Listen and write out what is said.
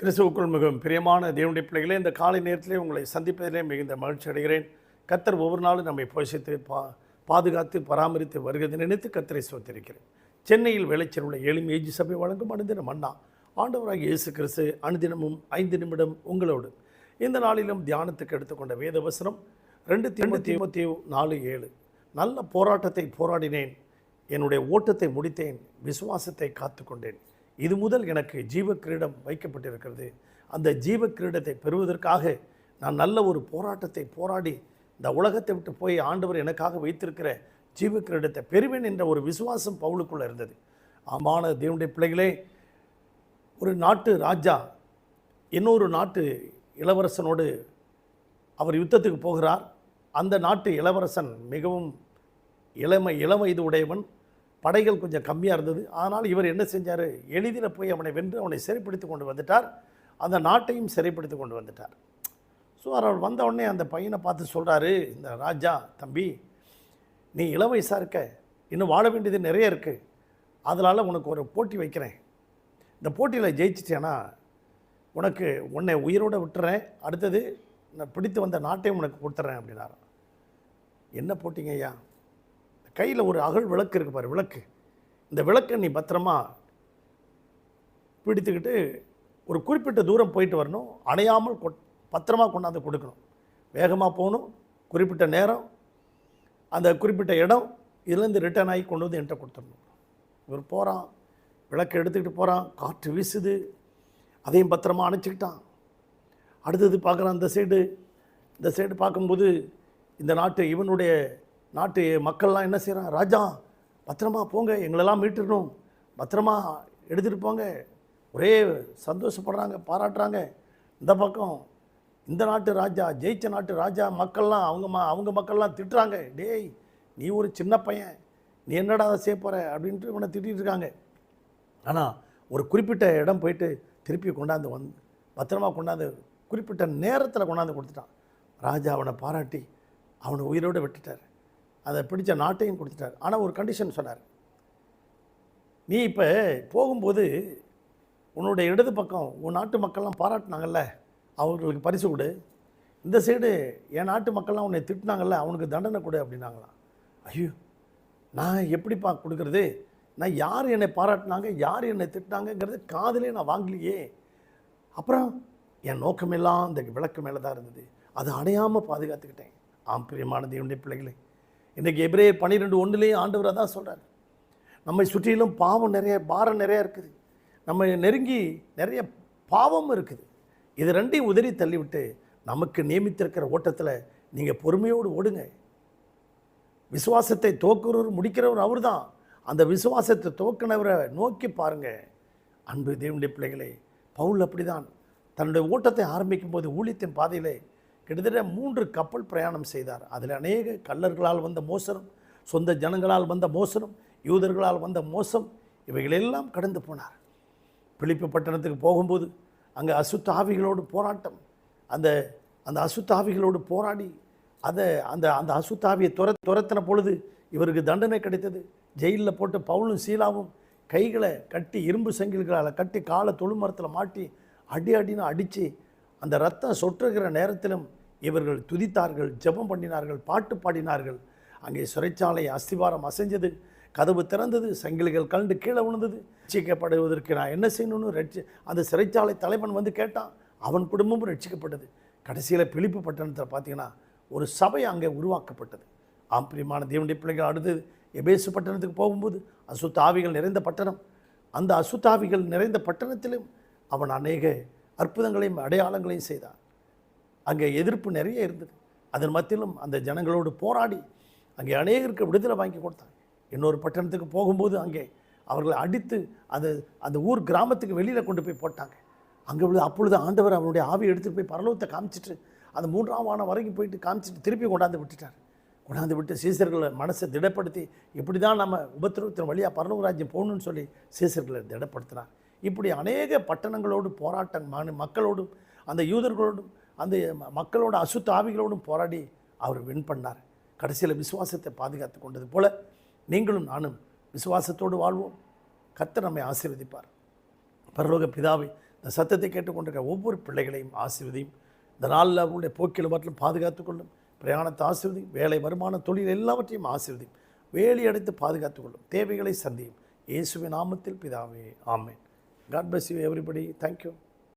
கிறிஸ்துவுக்குள் மிகவும் பிரியமான தேவனுடைய பிள்ளைகளே இந்த காலை நேரத்திலே உங்களை சந்திப்பதிலே மிகுந்த மகிழ்ச்சி அடைகிறேன். கத்தர் ஒவ்வொரு நாளும் நம்மை போஷித்து பா பாதுகாத்து பராமரித்து வருகிறது நினைத்து கத்தரை சோத்திருக்கிறேன் சென்னையில் விளைச்சல் உள்ள எளிமை ஏஜி சபை வழங்கும் அனுதினம் அண்ணா. ஆண்டவராக இயேசு கிறிஸ்து அனுதினமும் ஐந்து நிமிடம் உங்களோடு. இந்த நாளிலும் தியானத்துக்கு எடுத்துக்கொண்ட வேத வசனம் ரெண்டு தீமத்தி இருபத்தி நாலு ஏழு. நல்ல போராட்டத்தை போராடினேன். என்னுடைய ஓட்டத்தை முடித்தேன். விசுவாசத்தை காத்துக்கொண்டேன். இது முதல் எனக்கு ஜீவ கிரீடம் வைக்கப்பட்டிருக்கிறது. அந்த ஜீவ கிரீடத்தை பெறுவதற்காக நான் நல்ல ஒரு போராட்டத்தை போராடி இந்த உலகத்தை விட்டு போய் ஆண்டவர் எனக்காக வைத்திருக்கிற ஜீவ கிரீடத்தை பெறுவேன் என்ற ஒரு விசுவாசம் பவுலுக்குள்ளே இருந்தது. ஆமான தேவனுடைய பிள்ளைகளே ஒரு நாட்டு ராஜா இன்னொரு நாட்டு இளவரசனோடு அவர் யுத்தத்துக்கு போகிறார். அந்த நாட்டு இளவரசன் மிகவும் இளமை இளவயது உடையவன். படைகள் கொஞ்சம் கம்மியாக இருந்தது. ஆனால் இவர் என்ன செஞ்சார்? எளிதில் போய் அவனை வென்று அவனை சிறைப்படுத்தி கொண்டு வந்துட்டார். அந்த நாட்டையும் சிறைப்படுத்தி கொண்டு வந்துட்டார். ஸோ அவர் வந்த உடனே அந்த பையனை பார்த்து சொல்கிறாரு இந்த ராஜா தம்பி நீ இள வயசாக இருக்க. இன்னும் வாழ வேண்டியது நிறைய இருக்குது அதனால் உனக்கு ஒரு போட்டி வைக்கிறேன். இந்த போட்டியில் ஜெயிச்சிட்டேன்னா உனக்கு உன்னை உயிரோடு விட்டுறேன். அடுத்தது நான் பிடித்து வந்த நாட்டையும் உனக்கு கொடுத்துட்றேன் அப்படின்னாரு என்ன போட்டிங்க ஐயா? கையில் ஒரு அகழ் விளக்கு இருக்கு பாரு விளக்கு. இந்த விளக்கை நீ பத்திரமா பிடித்துக்கிட்டு ஒரு குறிப்பிட்ட தூரம் போயிட்டு வரணும். அணையாமல் கொ பத்திரமாக கொண்டாந்து கொடுக்கணும். வேகமாக போகணும் குறிப்பிட்ட நேரம் அந்த குறிப்பிட்ட இடம் இதுலேருந்து ரிட்டர்ன் ஆகி கொண்டு வந்து என்கிட்ட கொடுத்துடணும். இவர் போகிறான் விளக்கை எடுத்துக்கிட்டு போகிறான் காற்று வீசுது அதையும் பத்திரமா அணைச்சிக்கிட்டான். அடுத்தது பார்க்குறான் இந்த சைடு இந்த சைடு பார்க்கும்போது இந்த நாட்டு இவனுடைய நாட்டு மக்கள்லாம் என்ன செய்கிறான் ராஜா பத்திரமா போங்க எங்களெல்லாம் மீட்டுடணும். பத்திரமா எடுத்துகிட்டு போங்க. ஒரே சந்தோஷப்படுறாங்க பாராட்டுறாங்க. இந்த பக்கம் இந்த நாட்டு ராஜா ஜெயிச்ச நாட்டு ராஜா மக்கள்லாம் அவங்க ம அவங்க மக்கள்லாம் திட்டுறாங்க. டேய் நீ ஒரு சின்ன பையன். நீ என்னடா அதை செய்ய போகிற அப்படின்ட்டு இவனை திட்டிகிட்டு இருக்காங்க. ஆனால் ஒரு குறிப்பிட்ட இடம் போயிட்டு திருப்பி கொண்டாந்து வந் பத்திரமா கொண்டாந்து குறிப்பிட்ட நேரத்தில் கொண்டாந்து கொடுத்துட்டான். ராஜா அவனை பாராட்டி அவனை உயிரோடு விட்டுட்டார். அதை பிடிச்ச நாட்டையும் கொடுத்துட்டார். ஆனால் ஒரு கண்டிஷன் சொன்னார். நீ இப்போ போகும்போது உன்னுடைய இடது பக்கம் உன் நாட்டு மக்கள்லாம் பாராட்டினாங்கல்ல அவங்களுக்கு பரிசு கொடு. இந்த சைடு என் நாட்டு மக்கள்லாம் உன்னை திட்டினாங்கல்ல அவனுக்கு தண்டனை கொடு அப்படின்னாங்களாம். ஐயோ நான் எப்படிப்பா கொடுக்குறது? நான் யார் என்னை பாராட்டினாங்க யார் என்னை திட்டினாங்கங்கிறது காதலே நான் வாங்கலையே. அப்புறம் என் நோக்கமெல்லாம் இந்த விளக்கு மேலே தான் இருந்தது. அது அடையாமல் பாதுகாத்துக்கிட்டேன். ஆம் பிரியமான தேவனுடைய பிள்ளைகளே இன்றைக்கி எபிரே பன்னிரெண்டு ஒன்றுலேயும் ஆண்டவராக தான் சொல்கிறார் நம்மை சுற்றிலும் பாவம் நிறைய பாரம் நிறையா இருக்குது. நம்ம நெருங்கி நிறைய பாவம் இருக்குது. இது ரெண்டையும் உதறி தள்ளிவிட்டு நமக்கு நியமித்திருக்கிற ஓட்டத்தில் நீங்கள் பொறுமையோடு ஓடுங்க. விசுவாசத்தை துவக்கிறவர் முடிக்கிறவர் அவர் தான் அந்த விசுவாசத்தை துவக்கினவரை நோக்கி பாருங்கள் அன்பு தேவனுடைய பிள்ளைகளே பவுல் அப்படிதான். தன்னுடைய ஓட்டத்தை ஆரம்பிக்கும் போது ஊழியத்தின் பாதையிலே கிட்டத்தட்ட மூன்று கப்பல் பிரயாணம் செய்தார். அதில் அநேக கள்ளர்களால் வந்த மோசனம் சொந்த ஜனங்களால் வந்த மோசனம் யூதர்களால் வந்த மோசம் இவைகளெல்லாம் கடந்து போனார். பிலிப்பு பட்டணத்துக்கு போகும்போது அங்கே அசுத்தாவிகளோடு போராட்டம். அந்த அந்த அசுத்தாவிகளோடு போராடி அதை அந்த அந்த அசுத்தாவியை துர துரத்தின பொழுது இவருக்கு தண்டனை கிடைத்தது. ஜெயிலில் போட்டு பவுலும் சீலாவும் கைகளை கட்டி இரும்பு சங்கில்களால் கட்டி காலை தொழுமரத்தில் மாட்டி அடி அடின்னு அடித்து அந்த ரத்தம் சொட்டுருக்கிற நேரத்திலும் இவர்கள் துதித்தார்கள் ஜெபம் பண்ணினார்கள் பாட்டு பாடினார்கள். அங்கே சிறைச்சாலை அஸ்திவாரம் அசைஞ்சது கதவு திறந்தது சங்கிலிகள் கண்டு கீழே விழுந்தது. ரட்சிக்கப்படுவதற்கு நான் என்ன செய்யணும்னு ரட்சி அந்த சிறைச்சாலை தலைவன் வந்து கேட்டான். அவன் குடும்பமும் ரட்சிக்கப்பட்டது. கடைசியில் பிழிப்பு பட்டணத்தில் பார்த்தீங்கன்னா ஒரு சபை அங்கே உருவாக்கப்பட்டது. ஆம் பிரியமான தேவனுடைய பிள்ளைகள் அடுத்தது எபேசு பட்டணத்துக்கு போகும்போது அசுத்தாவிகள் நிறைந்த பட்டணம். அந்த அசுத்தாவிகள் நிறைந்த பட்டணத்திலும் அவன் அநேக அற்புதங்களையும் அடையாளங்களையும் செய்தான். அங்கே எதிர்ப்பு நிறைய இருந்தது. அதன் மத்தியிலும் அந்த ஜனங்களோடு போராடி அங்கே அநேகருக்கு விடுதலை வாங்கி கொடுத்தாங்க. இன்னொரு பட்டணத்துக்கு போகும்போது அங்கே அவர்களை அடித்து அது அந்த ஊர் கிராமத்துக்கு வெளியில் கொண்டு போய் போட்டாங்க. அங்கே உள்ள அப்பொழுது ஆண்டவர் அவனுடைய ஆவியை எடுத்துகிட்டு போய் பரலோகத்தை காமிச்சிட்டு அந்த மூன்றாம் வானம் வரைக்கும் போயிட்டு காமிச்சிட்டு திருப்பி கொண்டாந்து விட்டுட்டார். கொண்டாந்து விட்டு சீசர்களை மனசை திடப்படுத்தி இப்படி தான் நம்ம உபத்திரவத்தின் வழியாக பரலோக ராஜ்யம் போகணும்னு சொல்லி சீசர்களை திடப்படுத்தினார் இப்படி அநேக பட்டணங்களோடு போராட்டம் மக்களோடும் அந்த யூதர்களோடும் அந்த மக்களோட அசுத்த ஆவிகளோடும் போராடி அவர் வின் பண்ணார். கடைசியில் விசுவாசத்தை பாதுகாத்து கொண்டது போல நீங்களும் நானும் விசுவாசத்தோடு வாழ்வோம். கத்தர் நம்மை ஆசீர்வதிப்பார். பரலோக பிதாவை இந்த சத்தத்தை கேட்டுக்கொண்டிருக்க ஒவ்வொரு பிள்ளைகளையும் ஆசீர்வதியும். இந்த நாளில் அவர்களுடைய போக்கில் மட்டும் பாதுகாத்து கொள்ளும். பிரயாணத்தை ஆசீர்வதியும். வேலை வருமான தொழில் எல்லாவற்றையும் ஆசீர்வதியும். வேலி அடைத்து பாதுகாத்து கொள்ளும். தேவைகளை சந்தியும். இயேசுவின் நாமத்தில் பிதாவே ஆமேன். God bless you everybody thank you